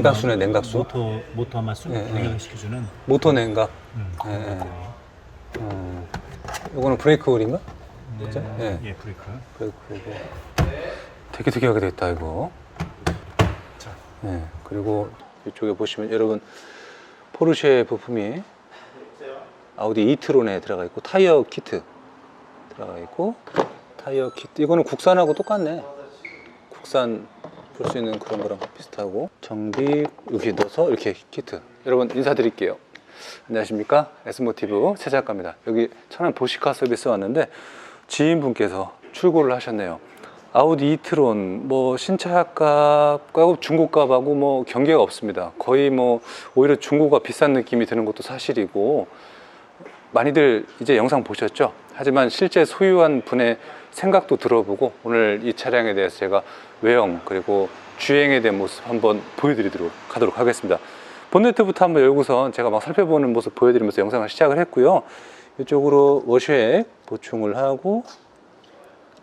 냉각수네, 냉각수. 모터 모터만 수 예, 예. 냉각시켜주는 모터 냉각. 음, 예, 예. 이거는 브레이크 홀인가? 네. 그죠? 예. 예, 브레이크. 브레이크 홀이고. 되게 특이하게 됐다 이거. 자, 예. 그리고 이쪽에 보시면 여러분 포르쉐 부품이 아우디 이트론에 들어가 있고 타이어 키트 들어가 있고 타이어 키트 이거는 국산하고 똑같네. 국산 볼 수 있는 그런 거랑 비슷하고 정비 여기 넣어서 이렇게 키트. 여러분 인사드릴게요. 안녕하십니까 에스모티브 최 작가입니다. 여기 천안 보시카 서비스 왔는데 지인분께서 출고를 하셨네요. 아우디 이트론 뭐 신차 값하고 중고 값하고 뭐 경계가 없습니다. 거의 뭐 오히려 중고가 비싼 느낌이 드는 것도 사실이고 많이들 이제 영상 보셨죠? 하지만 실제 소유한 분의 생각도 들어보고 오늘 이 차량에 대해서 제가 외형 그리고 주행에 대한 모습 한번 보여드리도록 하도록 하겠습니다. 본네트부터 한번 열고선 제가 막 살펴보는 모습 보여드리면서 영상을 시작을 했고요. 이쪽으로 워셔액 보충을 하고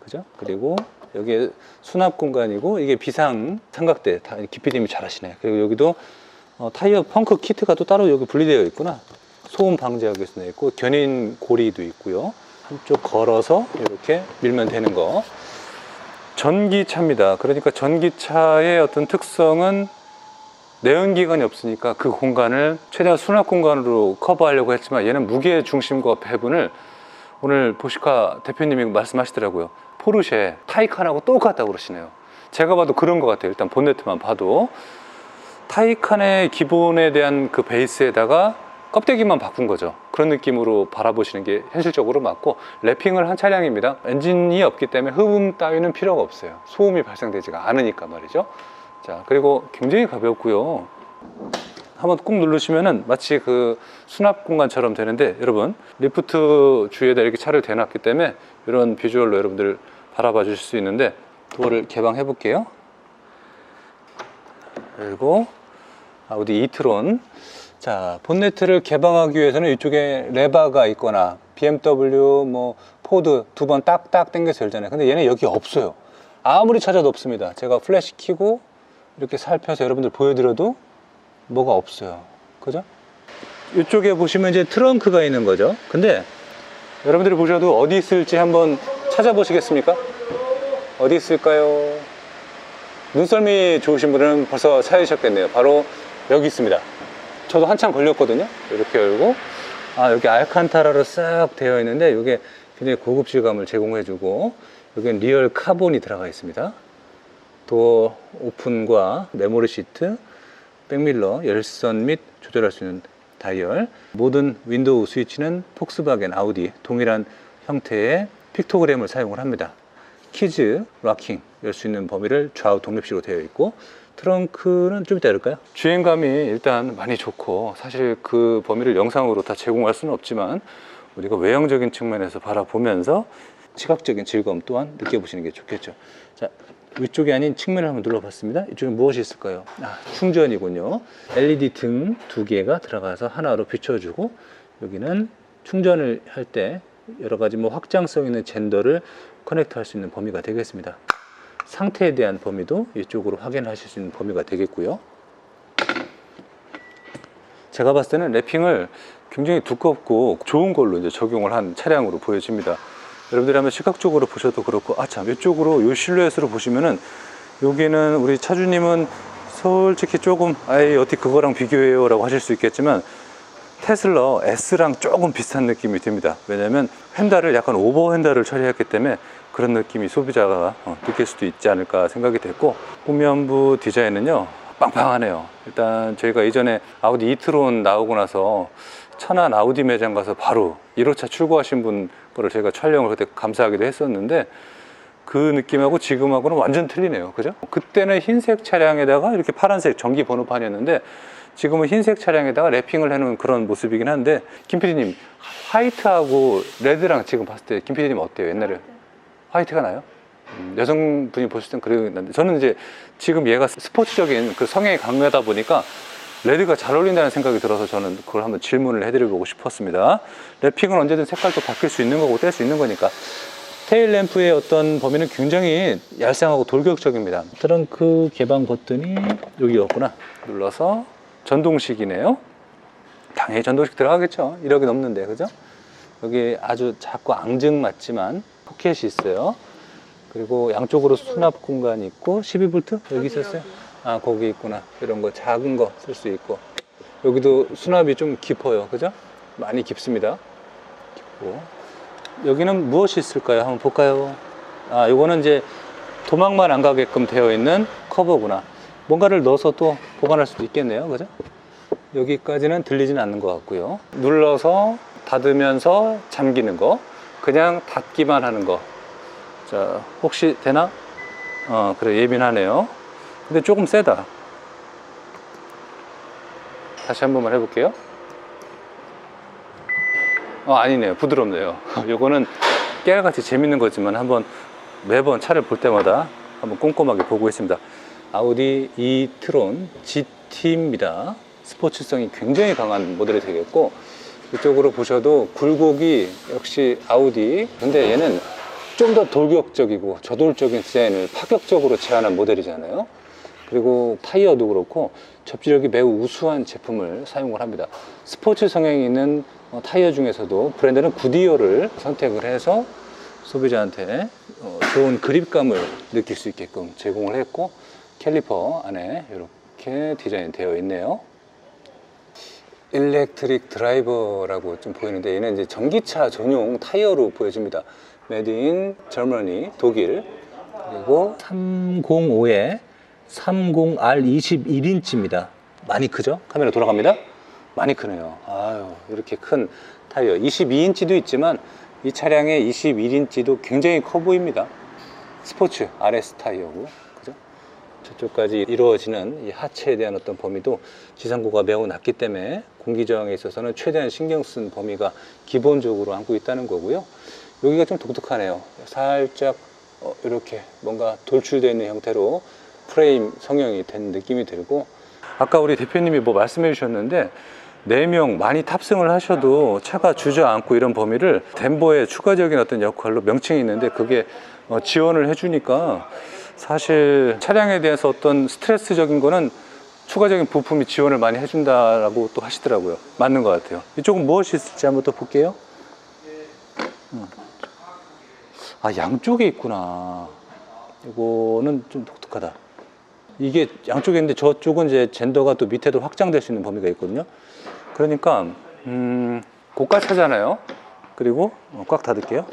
그죠? 그리고 여기에 수납 공간이고 이게 비상 삼각대 다 기피님이 잘 하시네. 그리고 여기도 어, 타이어 펑크 키트가 또 따로 여기 분리되어 있구나. 소음 방지하기 위해서 있고 견인 고리도 있고요. 한쪽 걸어서 이렇게 밀면 되는 거. 전기차입니다. 그러니까 전기차의 어떤 특성은 내연기관이 없으니까 그 공간을 최대한 수납 공간으로 커버하려고 했지만 얘는 무게 중심과 배분을 오늘 보시카 대표님이 말씀하시더라고요. 포르쉐 타이칸하고 똑같다고 그러시네요. 제가 봐도 그런 것 같아요. 일단 본네트만 봐도 타이칸의 기본에 대한 그 베이스에다가 껍데기만 바꾼 거죠. 그런 느낌으로 바라보시는 게 현실적으로 맞고 랩핑을 한 차량입니다. 엔진이 없기 때문에 흡음 따위는 필요가 없어요. 소음이 발생되지가 않으니까 말이죠. 자, 그리고 굉장히 가볍고요. 한번 꾹 누르시면은 마치 그 수납 공간처럼 되는데 여러분 리프트 주위에다 이렇게 차를 대놨기 때문에 이런 비주얼로 여러분들 바라봐 주실 수 있는데 도어를 개방해 볼게요. 그리고 아우디 이트론 자 본네트를 개방하기 위해서는 이쪽에 레바가 있거나 BMW 뭐 포드 두 번 딱딱 당겨서 열잖아요. 근데 얘는 여기 없어요. 아무리 찾아도 없습니다. 제가 플래시 켜고 이렇게 살펴서 여러분들 보여드려도 뭐가 없어요. 그죠? 이쪽에 보시면 이제 트렁크가 있는 거죠. 근데 여러분들이 보셔도 어디 있을지 한번 찾아보시겠습니까? 어디 있을까요? 눈썰미 좋으신 분은 벌써 찾으셨겠네요. 바로 여기 있습니다. 저도 한참 걸렸거든요. 이렇게 열고 아 여기 알칸타라로 싹 되어 있는데 이게 굉장히 고급 질감을 제공해주고 여기는 리얼 카본이 들어가 있습니다. 도어 오픈과 메모리 시트, 백밀러, 열선 및 조절할 수 있는 다이얼, 모든 윈도우 스위치는 폭스바겐, 아우디 동일한 형태의 픽토그램을 사용을 합니다. 키즈, 락킹, 열 수 있는 범위를 좌우 독립식으로 되어 있고 트렁크는 좀 이따 열까요? 주행감이 일단 많이 좋고 사실 그 범위를 영상으로 다 제공할 수는 없지만 우리가 외형적인 측면에서 바라보면서 시각적인 즐거움 또한 느껴보시는 게 좋겠죠. 자, 위쪽이 아닌 측면을 한번 눌러봤습니다. 이쪽에 무엇이 있을까요? 아, 충전이군요. LED 등 두 개가 들어가서 하나로 비춰주고 여기는 충전을 할 때 여러 가지 뭐 확장성 있는 젠더를 커넥트 할 수 있는 범위가 되겠습니다. 상태에 대한 범위도 이쪽으로 확인하실 수 있는 범위가 되겠고요. 제가 봤을 때는 랩핑을 굉장히 두껍고 좋은 걸로 이제 적용을 한 차량으로 보여집니다. 여러분들이 한번 시각적으로 보셔도 그렇고, 아, 참, 이쪽으로 요 실루엣으로 보시면은, 여기는 우리 차주님은 솔직히 조금, 아이, 어떻게 그거랑 비교해요? 라고 하실 수 있겠지만, 테슬라 S랑 조금 비슷한 느낌이 듭니다. 왜냐면 휀다를 약간 오버 휀다를 처리했기 때문에 그런 느낌이 소비자가 어, 느낄 수도 있지 않을까 생각이 됐고 후면부 디자인은요 빵빵하네요. 일단 저희가 이전에 아우디 이트론 나오고 나서 천안 아우디 매장 가서 바로 1호차 출고하신 분 거를 저희가 촬영을 그때 감사하기도 했었는데 그 느낌하고 지금하고는 완전 틀리네요. 그죠? 그때는 흰색 차량에다가 이렇게 파란색 전기 번호판이었는데 지금은 흰색 차량에다가 랩핑을 해놓은 그런 모습이긴 한데 김 PD님 화이트하고 레드랑 지금 봤을 때 김 PD님 어때요? 옛날에 화이트가 나요? 음, 여성분이 보실 땐 그랬는데 저는 이제 지금 얘가 스포츠적인 그 성향이 강하다 보니까 레드가 잘 어울린다는 생각이 들어서 저는 그걸 한번 질문을 해드려보고 싶었습니다. 랩핑은 언제든 색깔도 바뀔 수 있는 거고 뗄 수 있는 거니까 테일 램프의 어떤 범위는 굉장히 얄쌍하고 돌격적입니다. 트렁크 개방 버튼이 여기였구나. 눌러서 전동식이네요. 당연히 전동식 들어가겠죠. 1억이 넘는데, 그죠? 여기 아주 작고 앙증 맞지만 포켓이 있어요. 그리고 양쪽으로 수납 공간이 있고 12V 여기 있었어요. 아 거기 있구나. 이런 거 작은 거 쓸 수 있고 여기도 수납이 좀 깊어요. 그죠? 많이 깊습니다. 깊고 여기는 무엇이 있을까요? 한번 볼까요? 아 요거는 이제 도망만 안 가게끔 되어 있는 커버구나. 뭔가를 넣어서 또 보관할 수도 있겠네요. 그죠? 여기까지는 들리진 않는 것 같고요. 눌러서 닫으면서 잠기는 거, 그냥 닫기만 하는 거. 자, 혹시 되나? 어, 그래, 예민하네요. 근데 조금 세다. 다시 한 번만 해볼게요. 어, 아니네요. 부드럽네요. 요거는 깨알같이 재밌는 거지만 한번 매번 차를 볼 때마다 한번 꼼꼼하게 보고 있습니다. 아우디 e 트론 GT입니다. 스포츠성이 굉장히 강한 모델이 되겠고 이쪽으로 보셔도 굴곡이 역시 아우디 근데 얘는 좀 더 돌격적이고 저돌적인 디자인을 파격적으로 제안한 모델이잖아요. 그리고 타이어도 그렇고 접지력이 매우 우수한 제품을 사용을 합니다. 스포츠 성향이 있는 어, 타이어 중에서도 브랜드는 구디어를 선택을 해서 소비자한테 어, 좋은 그립감을 느낄 수 있게끔 제공을 했고 캘리퍼 안에 이렇게 디자인 되어 있네요. 일렉트릭 드라이버라고 좀 보이는데 얘는 이제 전기차 전용 타이어로 보여집니다. 메드 인 저머니 독일 그리고 305에 30R 21인치입니다. 많이 크죠? 카메라 돌아갑니다. 많이 크네요. 아유, 이렇게 큰 타이어. 22인치도 있지만 이 차량의 21인치도 굉장히 커 보입니다. 스포츠 RS 타이어고. 저쪽까지 이루어지는 이 하체에 대한 어떤 범위도 지상고가 매우 낮기 때문에 공기 저항에 있어서는 최대한 신경 쓴 범위가 기본적으로 안고 있다는 거고요. 여기가 좀 독특하네요. 살짝 어, 이렇게 뭔가 돌출되어 있는 형태로 프레임 성형이 된 느낌이 들고 아까 우리 대표님이 뭐 말씀해 주셨는데 4명 많이 탑승을 하셔도 차가 주저앉고 이런 범위를 덴버의 추가적인 어떤 역할로 명칭이 있는데 그게 어, 지원을 해주니까 사실 차량에 대해서 어떤 스트레스적인 거는 추가적인 부품이 지원을 많이 해준다라고 또 하시더라고요. 맞는 것 같아요. 이쪽은 무엇이 있을지 한번 또 볼게요. 음. 아, 양쪽에 있구나. 이거는 좀 독특하다. 이게 양쪽에 있는데 저쪽은 이제 젠더가 또 밑에도 확장될 수 있는 범위가 있거든요. 그러니까, 음, 고가차잖아요. 그리고 어, 꽉 닫을게요.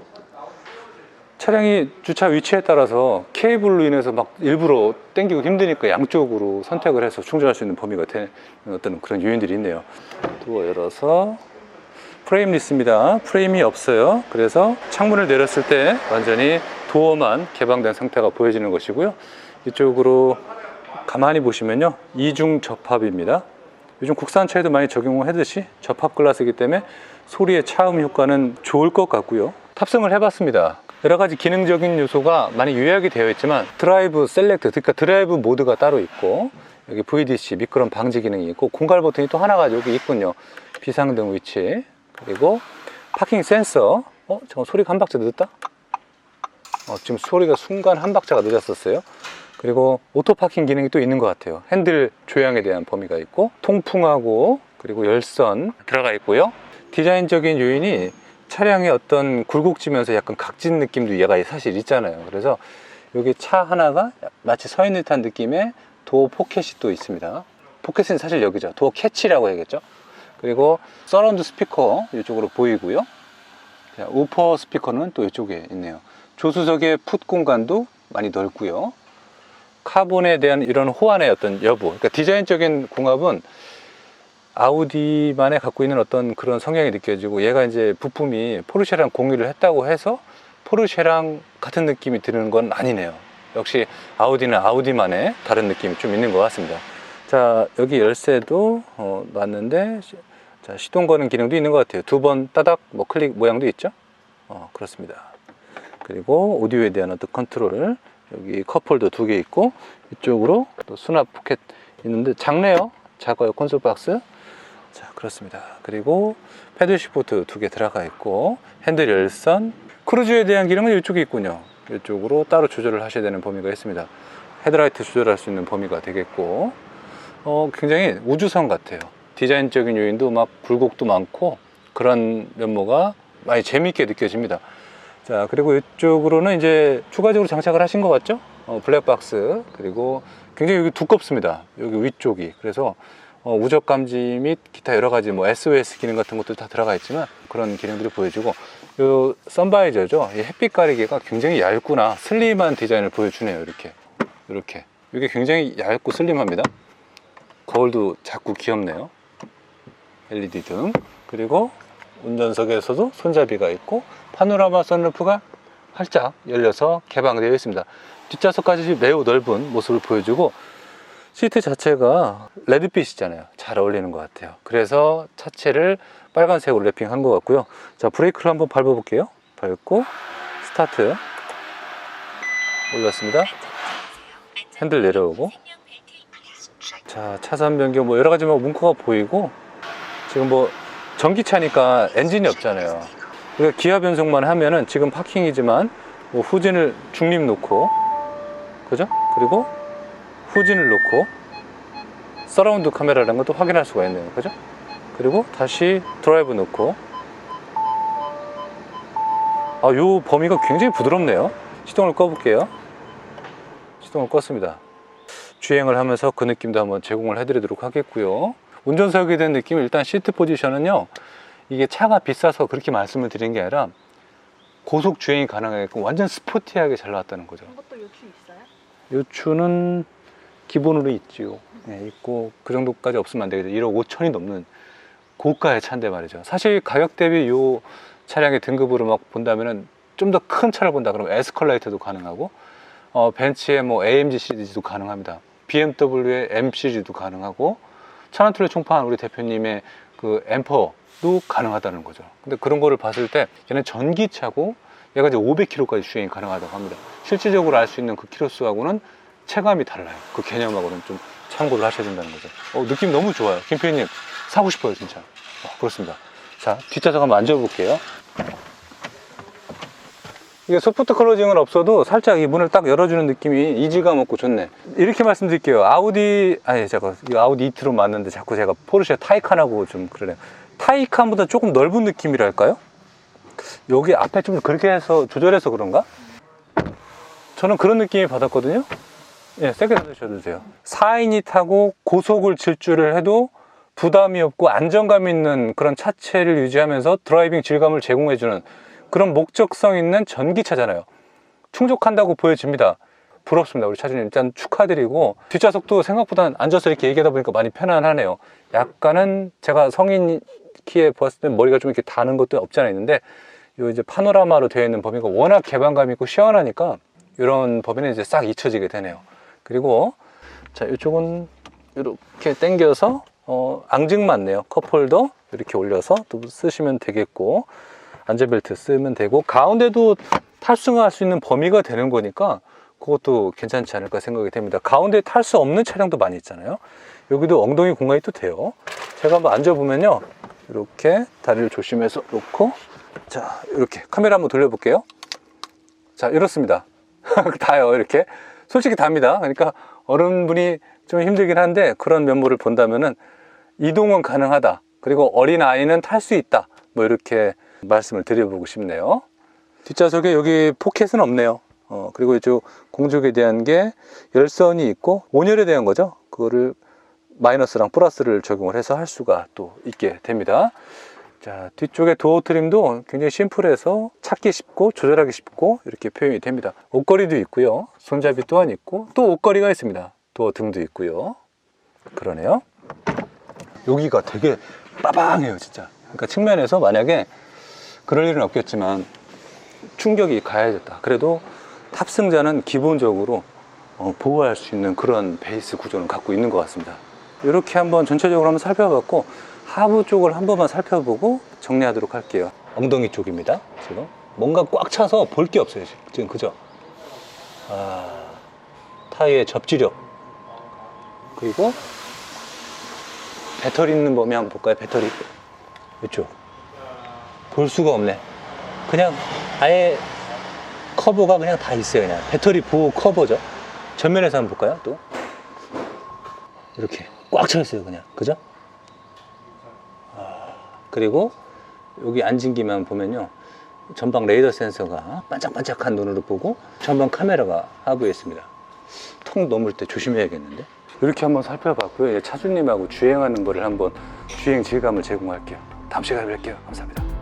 차량이 주차 위치에 따라서 케이블로 인해서 막 일부러 당기고 힘드니까 양쪽으로 선택을 해서 충전할 수 있는 범위가 되는 어떤 그런 요인들이 있네요. 도어 열어서 프레임 리스입니다. 프레임이 없어요. 그래서 창문을 내렸을 때 완전히 도어만 개방된 상태가 보여지는 것이고요. 이쪽으로 가만히 보시면요. 이중 접합입니다. 요즘 국산차에도 많이 적용을 하듯이 접합 글라스이기 때문에 소리의 차음 효과는 좋을 것 같고요. 탑승을 해봤습니다. 여러 가지 기능적인 요소가 많이 요약이 되어 있지만 드라이브 셀렉트, 그러니까 드라이브 모드가 따로 있고 여기 VDC 미끄럼 방지 기능이 있고 공갈 버튼이 또 하나가 여기 있군요. 비상등 위치 그리고 파킹 센서. 어, 잠깐 소리가 한 박자 늦었다. 어, 지금 소리가 순간 한 박자가 늦었었어요. 그리고 오토 파킹 기능이 또 있는 것 같아요. 핸들 조향에 대한 범위가 있고 통풍하고 그리고 열선 들어가 있고요. 디자인적인 요인이 차량의 어떤 굴곡지면서 약간 각진 느낌도 얘가 사실 있잖아요. 그래서 여기 차 하나가 마치 서 있는 듯한 느낌의 도어 포켓이 또 있습니다. 포켓은 사실 여기죠. 도어 캐치라고 해야겠죠. 그리고 서라운드 스피커 이쪽으로 보이고요. 자, 우퍼 스피커는 또 이쪽에 있네요. 조수석의 풋 공간도 많이 넓고요. 카본에 대한 이런 호환의 어떤 여부, 그러니까 디자인적인 궁합은 아우디만에 갖고 있는 어떤 그런 성향이 느껴지고 얘가 이제 부품이 포르쉐랑 공유를 했다고 해서 포르쉐랑 같은 느낌이 드는 건 아니네요. 역시 아우디는 아우디만의 다른 느낌이 좀 있는 것 같습니다. 자, 여기 열쇠도 어, 놨는데 시- 자, 시동 거는 기능도 있는 것 같아요. 두 번 따닥 뭐 클릭 모양도 있죠? 어, 그렇습니다. 그리고 오디오에 대한 어떤 컨트롤 여기 컵홀더 두 개 있고 이쪽으로 또 수납 포켓 있는데 작네요. 작아요 콘솔 박스. 자 그렇습니다. 그리고 패들 시프트 두 개 들어가 있고 핸들 열선 크루즈에 대한 기능은 이쪽에 있군요. 이쪽으로 따로 조절을 하셔야 되는 범위가 있습니다. 헤드라이트 조절할 수 있는 범위가 되겠고, 어, 굉장히 우주선 같아요. 디자인적인 요인도 막 굴곡도 많고 그런 면모가 많이 재미있게 느껴집니다. 자, 그리고 이쪽으로는 이제 추가적으로 장착을 하신 것 같죠? 어, 블랙박스. 그리고 굉장히 여기 두껍습니다. 여기 위쪽이. 그래서 어, 우적 감지 및 기타 여러 가지 뭐 SOS 기능 같은 것도 다 들어가 있지만 그런 기능들이 보여지고 요 선바이저죠. 이 햇빛 가리개가 굉장히 얇구나 슬림한 디자인을 보여주네요. 이렇게 이렇게 이게 굉장히 얇고 슬림합니다. 거울도 작고 귀엽네요. LED 등 그리고 운전석에서도 손잡이가 있고 파노라마 선루프가 활짝 열려서 개방되어 있습니다. 뒷좌석까지 매우 넓은 모습을 보여주고 시트 자체가 레드빛이잖아요. 잘 어울리는 것 같아요. 그래서 차체를 빨간색으로 랩핑한 것 같고요. 자 브레이크를 한번 밟아 볼게요. 밟고 스타트 올렸습니다. 핸들 내려오고 자 차선 변경 뭐 여러 가지 뭐 문구가 보이고 지금 뭐 전기차니까 엔진이 없잖아요. 그러니까 기아 변속만 하면은 지금 파킹이지만 뭐 후진을 중립 놓고 그죠? 그리고 후진을 놓고 서라운드 카메라라는 것도 확인할 수가 있네요. 그죠? 그리고 다시 드라이브 놓고 아, 요 범위가 굉장히 부드럽네요. 시동을 꺼 볼게요. 시동을 껐습니다. 주행을 하면서 그 느낌도 한번 제공을 해드리도록 하겠고요. 운전석에 대한 느낌 일단 시트 포지션은요. 이게 차가 비싸서 그렇게 말씀을 드린 게 아니라 고속 주행이 가능하게끔 완전 스포티하게 잘 나왔다는 거죠. 그런 것도 요추 있어요? 요추는 기본으로 있지요. 네, 있고 그 정도까지 없으면 안 되겠죠. 1억 5천이 넘는 고가의 차인데 말이죠. 사실 가격 대비 요 차량의 등급으로 막 본다면은 좀 더 큰 차를 본다 그러면 에스컬레이터도 가능하고 어, 벤츠의 뭐 AMG 시리즈도 가능합니다. BMW의 M 시리즈도 가능하고 차나툴레 총판 우리 대표님의 그 엠퍼도 가능하다는 거죠. 근데 그런 거를 봤을 때 얘는 전기차고 얘가 이제 500km까지 주행이 가능하다고 합니다. 실질적으로 알 수 있는 그 키로수하고는 체감이 달라요. 그 개념하고는 좀 참고를 하셔야 된다는 거죠. 어, 느낌 너무 좋아요. 김PD님 사고 싶어요, 진짜. 어, 그렇습니다. 자, 뒷좌석 한번 앉아볼게요. 이게 소프트 클로징은 없어도 살짝 이 문을 딱 열어주는 느낌이 이질감 없고 좋네. 이렇게 말씀드릴게요. 아우디, 아니, 잠깐, 이 아우디 이트로 맞는데 자꾸 제가 포르쉐 타이칸하고 좀 그러네요. 타이칸보다 조금 넓은 느낌이랄까요? 여기 앞에 좀 그렇게 해서 조절해서 그런가? 저는 그런 느낌이 받았거든요. 예, 세게 닫으셔도 돼요. 4인이 타고 고속을 질주를 해도 부담이 없고 안정감 있는 그런 차체를 유지하면서 드라이빙 질감을 제공해주는 그런 목적성 있는 전기차잖아요. 충족한다고 보여집니다. 부럽습니다. 우리 차주님 일단 축하드리고 뒷좌석도 생각보다 앉아서 이렇게 얘기하다 보니까 많이 편안하네요. 약간은 제가 성인 키에 봤을 때 머리가 좀 이렇게 다는 것도 없지 않아 있는데 요 이제 파노라마로 되어 있는 범위가 워낙 개방감 있고 시원하니까 이런 범위는 이제 싹 잊혀지게 되네요. 그리고 자 이쪽은 이렇게 당겨서 어, 앙증 맞네요. 컵홀더 이렇게 올려서 또 쓰시면 되겠고 안전벨트 쓰면 되고 가운데도 탈승할 수 있는 범위가 되는 거니까 그것도 괜찮지 않을까 생각이 됩니다. 가운데 탈 수 없는 차량도 많이 있잖아요. 여기도 엉덩이 공간이 또 돼요. 제가 한번 앉아보면요. 이렇게 다리를 조심해서 놓고 자 이렇게 카메라 한번 돌려볼게요. 자 이렇습니다. 다요 이렇게 솔직히 답니다. 그러니까 어른분이 좀 힘들긴 한데 그런 면모를 본다면은 이동은 가능하다. 그리고 어린 아이는 탈 수 있다. 뭐 이렇게 말씀을 드려보고 싶네요. 뒷좌석에 여기 포켓은 없네요. 어, 그리고 이쪽 공조기에 대한 게 열선이 있고 온열에 대한 거죠. 그거를 마이너스랑 플러스를 적용을 해서 할 수가 또 있게 됩니다. 자, 뒤쪽에 도어 트림도 굉장히 심플해서 찾기 쉽고 조절하기 쉽고 이렇게 표현이 됩니다. 옷걸이도 있고요. 손잡이 또한 있고 또 옷걸이가 있습니다. 도어 등도 있고요. 그러네요. 여기가 되게 빠방해요, 진짜. 그러니까 측면에서 만약에 그럴 일은 없겠지만 충격이 가해졌다. 그래도 탑승자는 기본적으로 어, 보호할 수 있는 그런 베이스 구조는 갖고 있는 것 같습니다. 이렇게 한번 전체적으로 한번 살펴봤고 하부 쪽을 한 번만 살펴보고 정리하도록 할게요. 엉덩이 쪽입니다. 지금 뭔가 꽉 차서 볼 게 없어요. 지금. 그죠? 아, 타이의 접지력 그리고 배터리 있는 범위 한번 볼까요? 배터리 이쪽 볼 수가 없네. 그냥 아예 커버가 그냥 다 있어요. 그냥 배터리 보호 커버죠. 전면에서 한번 볼까요? 또 이렇게 꽉 차 있어요. 그냥 그죠? 아, 그리고 여기 안진기만 보면요. 전방 레이더 센서가 반짝반짝한 눈으로 보고 전방 카메라가 하부에 있습니다. 통 넘을 때 조심해야겠는데? 이렇게 한번 살펴봤고요. 이제 차주님하고 주행하는 거를 한번 주행 질감을 제공할게요. 다음 시간에 뵐게요. 감사합니다.